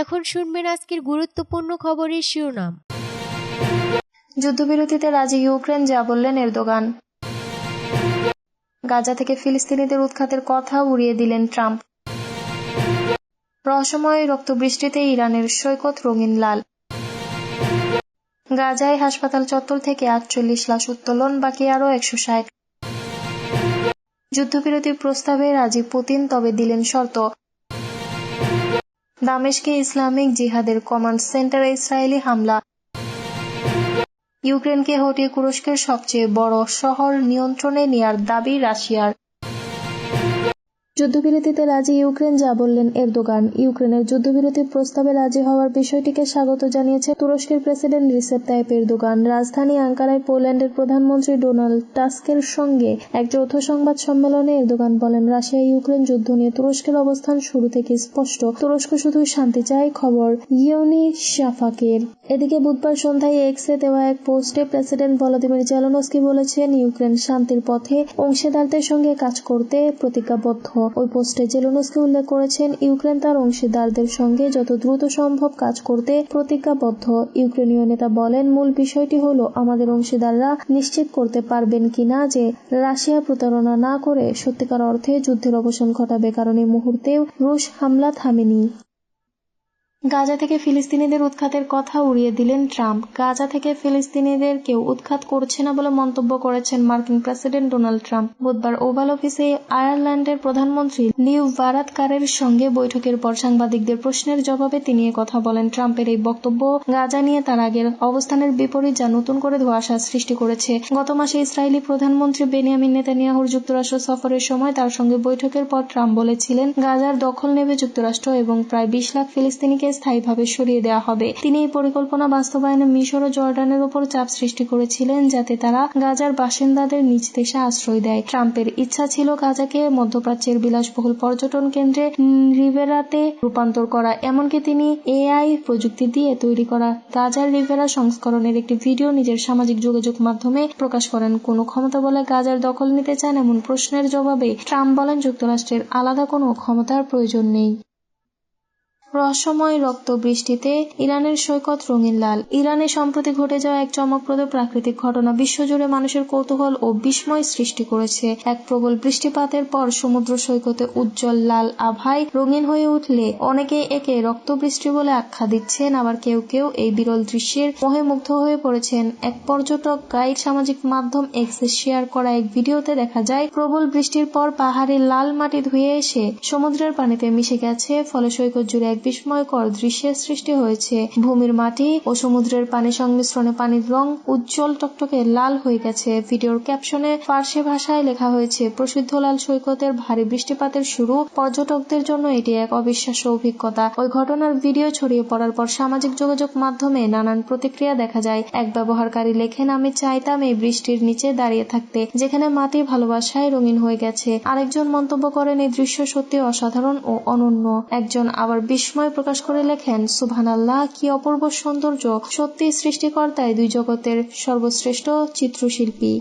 এখন শুনবেন আজকের গুরুত্বপূর্ণ খবরের শিরোনাম। যুদ্ধবিরতিতে রাজি ইউক্রেন, যা বললেন এরদোগান। গাজা থেকে ফিলিস্তিনিদের উৎখাতের কথা উড়িয়ে দিলেন ট্রাম্প। রহস্যময় রক্তবৃষ্টিতে ইরানের সৈকত রঙিন লাল। গাজায় হাসপাতাল চত্বর থেকে আটচল্লিশ লাশ উত্তোলন, বাকি আরও একশো ষাট। যুদ্ধবিরতির প্রস্তাবে রাজি পুতিন তবে দিলেন শর্ত। দামেশকে ইসলামিক জিহাদের কমান্ড সেন্টারে ইসরায়েলি হামলা। ইউক্রেনকে হটিয়ে কুরস্কের সবচেয়ে বড় শহর নিয়ন্ত্রণে নেয়ার দাবি রাশিয়ার। যুদ্ধবিরতিতে রাজি ইউক্রেন, যা বললেন এরদোগান। ইউক্রেনের যুদ্ধবিরতির প্রস্তাবে রাজি হওয়ার বিষয়টিকে স্বাগত জানিয়েছে তুরস্কের প্রেসিডেন্ট রিসেপ তাইপ এরদোগান। রাজধানী আঙ্কারায় পোল্যান্ডের প্রধানমন্ত্রী ডোনাল্ড টাস্কের সঙ্গে এক যৌথ সংবাদ সম্মেলনে এরদোগান বলেন, রাশিয়া, ইউক্রেন যুদ্ধ নিয়ে তুরস্কের অবস্থান শুরু থেকে স্পষ্ট। তুরস্ক শুধু শান্তি চায়, খবর ইউনি শাফাকের। এদিকে বুধবার সন্ধ্যায় এক্সে দেওয়া এক পোস্টে প্রেসিডেন্ট ভলোদিমির জেলনস্কি বলেছেন, ইউক্রেন শান্তির পথে অংশীদারদের সঙ্গে কাজ করতে প্রতিজ্ঞাবদ্ধ। ওই পোস্টে জেলোনস্কি উল্লেখ করেছেন, ইউক্রেন তার অংশীদারদের সঙ্গে যত দ্রুত সম্ভব কাজ করতে প্রতিজ্ঞাবদ্ধ। ইউক্রেনীয় নেতা বলেন, মূল বিষয়টি হলো আমাদের অংশীদাররা নিশ্চিত করতে পারবেন কিনা যে রাশিয়া প্রতারণা না করে সত্যিকার অর্থে যুদ্ধের অবসান ঘটাবে, কারণ এই মুহূর্তেও রুশ হামলা থামেনি। গাজা থেকে ফিলিস্তিনিদের উৎখাতের কথা উড়িয়ে দিলেন ট্রাম্প। গাজা থেকে ফিলিস্তিনিদের কেউ উৎখাত করছে না বলে মন্তব্য করেছেন মার্কিন প্রেসিডেন্ট ডোনাল্ড ট্রাম্প। বুধবার ওভাল অফিসে আয়ারল্যান্ডের প্রধানমন্ত্রী লিউ ভারাতকারের সঙ্গে বৈঠকের পর সাংবাদিকদের প্রশ্নের জবাবে তিনি কথা বলেন। ট্রাম্পের এই বক্তব্য গাজা নিয়ে তার আগের অবস্থানের বিপরীত যা নতুন করে ধোঁয়াশা সৃষ্টি করেছে। গত মাসে ইসরায়েলি প্রধানমন্ত্রী বেনিয়ামিন নেতানিয়াহুর যুক্তরাষ্ট্র সফরের সময় তার সঙ্গে বৈঠকের পর ট্রাম্প বলেছিলেন, গাজার দখল নেবে যুক্তরাষ্ট্র এবং প্রায় বিশ লাখ ফিলিস্তিনিকে স্থায়ীভাবে সরিয়ে দেওয়া হবে। তিনি এই পরিকল্পনা বাস্তবায়নে মিশর ও জর্ডানের উপর চাপ সৃষ্টি করেছিলেন যাতে তারা গাজার বাসিন্দাদের নিজ দেশে আশ্রয় দেয়। ট্রাম্পের ইচ্ছা ছিল গাজাকে মধ্যপ্রাচ্যের বিলাসবহুল পর্যটন কেন্দ্রে রিভেরাতে রূপান্তর করা। এমনকি তিনি এআই প্রযুক্তি দিয়ে তৈরি করা গাজার রিভেরা সংস্করণের একটি ভিডিও নিজের সামাজিক যোগাযোগ মাধ্যমে প্রকাশ করেন। কোনো ক্ষমতা বলে গাজার দখল নিতে চান এমন প্রশ্নের জবাবে ট্রাম্প বলেন, যুক্তরাষ্ট্রের আলাদা কোনো ক্ষমতার প্রয়োজন নেই। রহস্যময় রক্ত বৃষ্টিতে ইরানের সৈকত রঙিন লাল। ইরানে সম্প্রতি ঘটে যাওয়া এক চমকপ্রদ প্রাকৃতিক ঘটনা বিশ্বজুড়ে মানুষের কৌতূহল ও বিস্ময় সৃষ্টি করেছে। এক প্রবল বৃষ্টিপাতের পর সমুদ্র সৈকতে উজ্জ্বল লাল আভায় রঙিন হয়ে উঠলে অনেকে একে রক্ত বৃষ্টি বলে আখ্যা দিচ্ছেন। আবার কেউ কেউ এই বিরল দৃশ্যের মোহে মুগ্ধ হয়ে পড়েছেন। এক পর্যটক গাইড সামাজিক মাধ্যম এক্সে শেয়ার করা এক ভিডিওতে দেখা যায়, প্রবল বৃষ্টির পর পাহাড়ে লাল মাটি ধুয়ে এসে সমুদ্রের পানিতে মিশে গেছে। ফলে সৈকত জুড়ে এক বিস্ময়কর দৃশ্যের সৃষ্টি হয়েছে। ভূমির মাটি ও সমুদ্রের পানি সংমিশ্রণে পানির রং উজ্জ্বল টকটকে লাল হয়ে গেছে। ভিডিওর ক্যাপশনে ফার্সি ভাষায় লেখা হয়েছে, প্রসিদ্ধ লাল সৈকতের ভারী বৃষ্টিপাতের শুরু। পর্যটকদের জন্য এটি এক অবিশ্বাস্য অভিজ্ঞতা। ওই ঘটনার ভিডিও ছড়িয়ে পড়ার পর সামাজিক যোগাযোগ মাধ্যমে নানান প্রতিক্রিয়া দেখা যায়। এক ব্যবহারকারী লেখেন, আমি চাইতাম এই বৃষ্টির নিচে দাঁড়িয়ে থাকতে, যেখানে মাটি ভালোবাসায় রঙিন হয়ে গেছে। আরেকজন মন্তব্য করেন, এই দৃশ্য সত্যি অসাধারণ ও অনন্য। একজন আবার বিস্ময় প্রকাশ করে লেখেন সুবহানাল্লাহ কি অপূর্ব সৌন্দর্য সত্যি সৃষ্টিকর্তায় দুই জগতের সর্বশ্রেষ্ঠ চিত্রশিল্পী।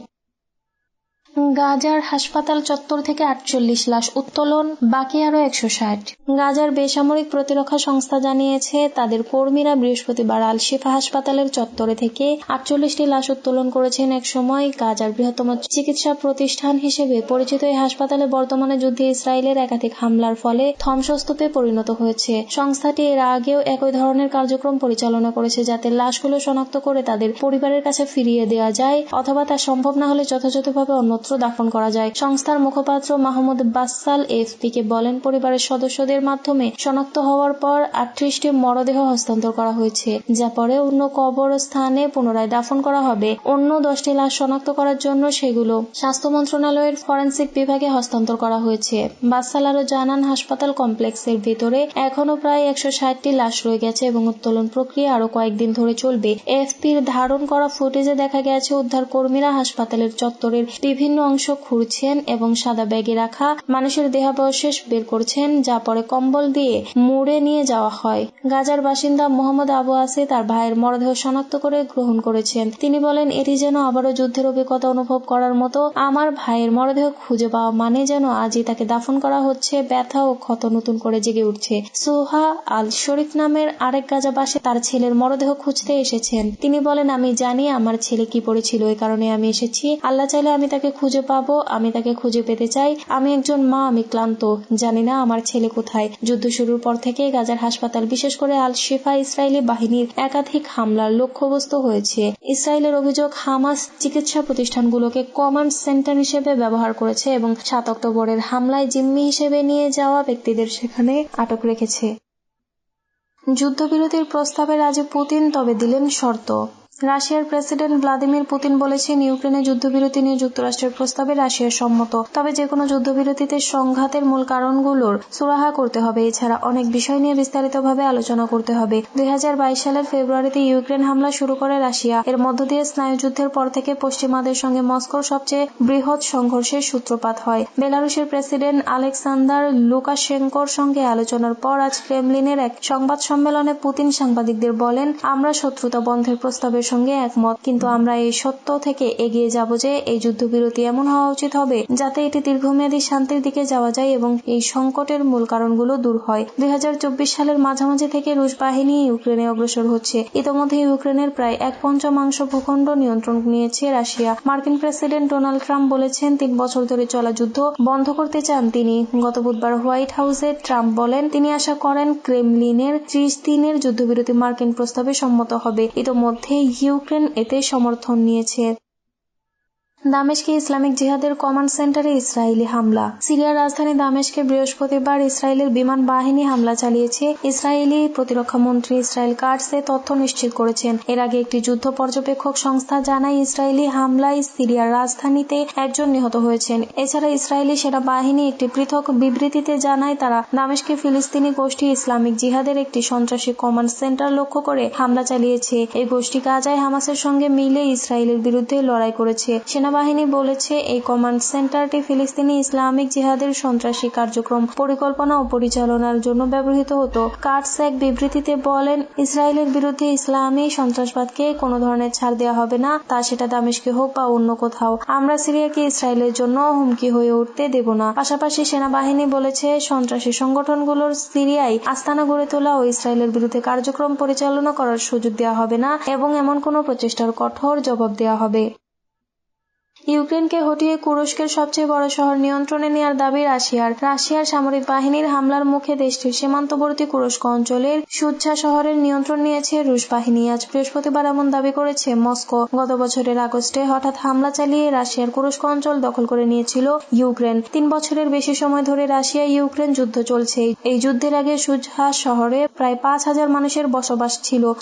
গাজার হাসপাতাল চত্বর থেকে আটচল্লিশ লাশ উত্তোলন, বাকি আরও একশো ষাট। গাজার বেসামরিক প্রতিরক্ষা সংস্থা জানিয়েছে, তাদের কর্মীরা বৃহস্পতিবার আল শিফা হাসপাতালের চত্বরে থেকে আটচল্লিশটি লাশ উত্তোলন করেছেন এক সময় গাজার বৃহত্তম চিকিৎসা প্রতিষ্ঠান হিসেবে পরিচিত এই হাসপাতালে বর্তমানে যুদ্ধে ইসরায়েলের একাধিক হামলার ফলে ধ্বংসস্তূপে পরিণত হয়েছে। সংস্থাটি এর আগেও একই ধরনের কার্যক্রম পরিচালনা করেছে, যাতে লাশগুলো শনাক্ত করে তাদের পরিবারের কাছে ফিরিয়ে দেওয়া যায়, অথবা তা সম্ভব না হলে যথাযথভাবে অন্যত্র দাফন করা যায়। সংস্থার মুখপাত্র মাহমুদ বাসাল এফপি কে বলেন, পরিবারের সদস্যদের মাধ্যমে শনাক্ত হওয়ার পর আটত্রিশটি মরদেহ হস্তান্তর করা হয়েছে, যা পরে অন্য কবরস্থানে পুনরায় দাফন করা হবে। অন্য দশটি লাশ শনাক্ত করার জন্য সেগুলো স্বাস্থ্য মন্ত্রণালয়ের ফরেন্সিক বিভাগে হস্তান্তর করা হয়েছে। বাসাল আরও জানান, হাসপাতাল কমপ্লেক্সের ভেতরে এখনও প্রায় একশো ষাটটি লাশ রয়ে গেছে এবং উত্তোলন প্রক্রিয়া আরও কয়েকদিন ধরে চলবে। এফপির ধারণ করা ফুটেজে দেখা গেছে উদ্ধার কর্মীরা হাসপাতালের চত্বরের বিভিন্ন বিভিন্ন অংশ খুঁড়ছেন এবং সাদা ব্যাগে রাখা মানুষের দেহাবশেষ বের করছেন, যা পরে কম্বল দিয়ে মুড়ে নিয়ে যাওয়া হয়। গাজার বাসিন্দা মোহাম্মদ আবু আসে তার ভাইয়ের মরদেহ শনাক্ত করে গ্রহণ করেছেন। তিনি বলেন, এটি যেন আবারও যুদ্ধের অভিজ্ঞতা অনুভব করার মতো আমার ভাইয়ের মরদেহ খুঁজে পাওয়া মানে যেন আজই তাকে দাফন করা হচ্ছে, ব্যথা ও ক্ষত নতুন করে জেগে উঠছে। সুহা আল শরীফ নামের আরেক গাজাবাসী তার ছেলের মরদেহ খুঁজতে এসেছেন। তিনি বলেন, আমি জানি আমার ছেলে কি পড়েছিল এই কারণে আমি এসেছি। আল্লাহ চাইলে আমি তাকে খুঁজে পাবো, আমি তাকে খুঁজে পেতে চাই। আমি একজন মা, আমি ক্লান্ত। জানি না আমার ছেলে কোথায়। যুদ্ধ শুরুর পর থেকে গাজার হাসপাতাল, বিশেষ করে আল শিফা ইসরায়েলি বাহিনীর একাধিক হামলার লক্ষ্যবস্তু হয়েছে। ইসরায়েলের অভিযোগ, হামাস চিকিৎসা প্রতিষ্ঠানগুলোকে কমান্ড সেন্টার হিসেবে ব্যবহার করেছে এবং সাত অক্টোবরের হামলায় জিম্মি হিসেবে নিয়ে যাওয়া ব্যক্তিদের সেখানে আটক রেখেছে। যুদ্ধবিরতির প্রস্তাবে রাজি পুতিন তবে দিলেন শর্ত। রাশিয়ার প্রেসিডেন্ট ভ্লাদিমির পুতিন বলেছেন, ইউক্রেনে যুদ্ধবিরতি নিয়ে যুক্তরাষ্ট্রের প্রস্তাবে রাশিয়া সম্মত। তবে যে কোনো যুদ্ধবিরতিতে সংঘাতের মূল কারণগুলোর সুরাহা করতে হবে। এছাড়া অনেক বিষয় নিয়ে বিস্তারিতভাবে আলোচনা করতে হবে। দুই হাজার বাইশ সালের ফেব্রুয়ারিতে ইউক্রেন হামলা শুরু করে রাশিয়া। এর মধ্য দিয়ে স্নায়ুযুদ্ধের পর থেকে পশ্চিমাদের সঙ্গে মস্কোর সবচেয়ে বৃহৎ সংঘর্ষের সূত্রপাত হয়। বেলারুশের প্রেসিডেন্ট আলেকসান্দার লুকাশেঙ্কোর সঙ্গে আলোচনার পর আজ ক্রেমলিনের এক সংবাদ সম্মেলনে পুতিন সাংবাদিকদের বলেন, আমরা শত্রুতা বন্ধের প্রস্তাবের সঙ্গে একমত। কিন্তু আমরা এই সত্য থেকে এগিয়ে যাব যে এই যুদ্ধবিরতি এমন হওয়া উচিত হবে যাতে এটি দীর্ঘমেয়াদী শান্তির দিকে যাওয়া যায় এবং এই সংকটের মূল কারণগুলো দূর হয়। দুই সালের মাঝামাঝি থেকে রুশ বাহিনী ইউক্রেনে অগ্রসর হচ্ছে। ইতোমধ্যে ইউক্রেনের প্রায় এক পঞ্চমাংশ ভূখণ্ড নিয়ন্ত্রণ নিয়েছে রাশিয়া। মার্কিন প্রেসিডেন্ট ডোনাল্ড ট্রাম্প বলেছেন, তিন বছর ধরে চলা যুদ্ধ বন্ধ করতে চান তিনি। গত বুধবার হোয়াইট হাউসে ট্রাম্প বলেন, তিনি আশা করেন ক্রেমলিনের ত্রিশ দিনের যুদ্ধবিরতি মার্কিন প্রস্তাবে সম্মত হবে। ইতোমধ্যে ইউক্রেন এতে সমর্থন নিয়েছে। দামেশকে ইসলামিক জিহাদের কমান্ড সেন্টারে ইসরায়েলি হামলা। সিরিয়ার রাজধানী দামেশকে বৃহস্পতিবার ইসরায়েলের বিমান বাহিনী হামলা চালিয়েছে ইসরায়েলি প্রতিরক্ষা মন্ত্রী ইসরায়েল কার্ডস এ তথ্য নিশ্চিত করেছেন। এর আগে একটি যুদ্ধ পর্যবেক্ষক সংস্থা জানায়, ইসরায়েলি হামলায় সিরিয়ার রাজধানীতে একজন নিহত হয়েছেন। এছাড়া ইসরায়েলি সেনাবাহিনী একটি পৃথক বিবৃতিতে জানায়, তারা দামেশকে ফিলিস্তিনি গোষ্ঠী ইসলামিক জিহাদের একটি সন্ত্রাসী কমান্ড সেন্টার লক্ষ্য করে হামলা চালিয়েছে। এই গোষ্ঠী গাজায় হামাসের সঙ্গে মিলে ইসরায়েলের বিরুদ্ধে লড়াই করেছে। সেনাবাহিনী বলেছে, এই কমান্ড সেন্টারটি ফিলিস্তিনি ইসলামিক জিহাদের সন্ত্রাসী কার্যক্রম পরিকল্পনা ও পরিচালনার জন্য ব্যবহৃত হতো। কার্টস এক বিবৃতিতে বলেন, ইসরায়েলের বিরুদ্ধে ইসলামী সন্ত্রাসবাদকে কোনো ধরনের ছাড় দেওয়া হবে না, তা সেটা দামেশকে হোক বা অন্য কোথাও। আমরা সিরিয়াকে ইসরায়েলের জন্য হুমকি হয়ে উঠতে দেব না। পাশাপাশি সেনাবাহিনী বলেছে, সন্ত্রাসী সংগঠনগুলোর সিরিয়ায় আস্তানা গড়ে তোলা ও ইসরায়েলের বিরুদ্ধে কার্যক্রম পরিচালনা করার সুযোগ দেওয়া হবে না এবং এমন কোনো প্রচেষ্টার কঠোর জবাব দেওয়া হবে। ইউক্রেনকে হটিয়ে কুরস্কের সবচেয়ে বড় শহর নিয়ন্ত্রণে নেওয়ার দাবি রাশিয়ার। রাশিয়ার সামরিক বাহিনীর হামলার মুখে দেশটির সীমান্তবর্তী কুরস্ক অঞ্চলের সুচ্ছা শহরের নিয়ন্ত্রণ নিয়েছে রুশ বাহিনী। আজ বৃহস্পতিবার এমন দাবি করেছে মস্কো। গত বছরের আগস্টে হঠাৎ হামলা চালিয়ে রাশিয়ার কুরস্ক অঞ্চল দখল করে নিয়েছিল ইউক্রেন। তিন বছরের বেশি সময় ধরে রাশিয়া ইউক্রেন যুদ্ধ চলছে। এই যুদ্ধের আগে সুজহা শহরে প্রায় পাঁচ হাজার মানুষের বসবাস ছিল।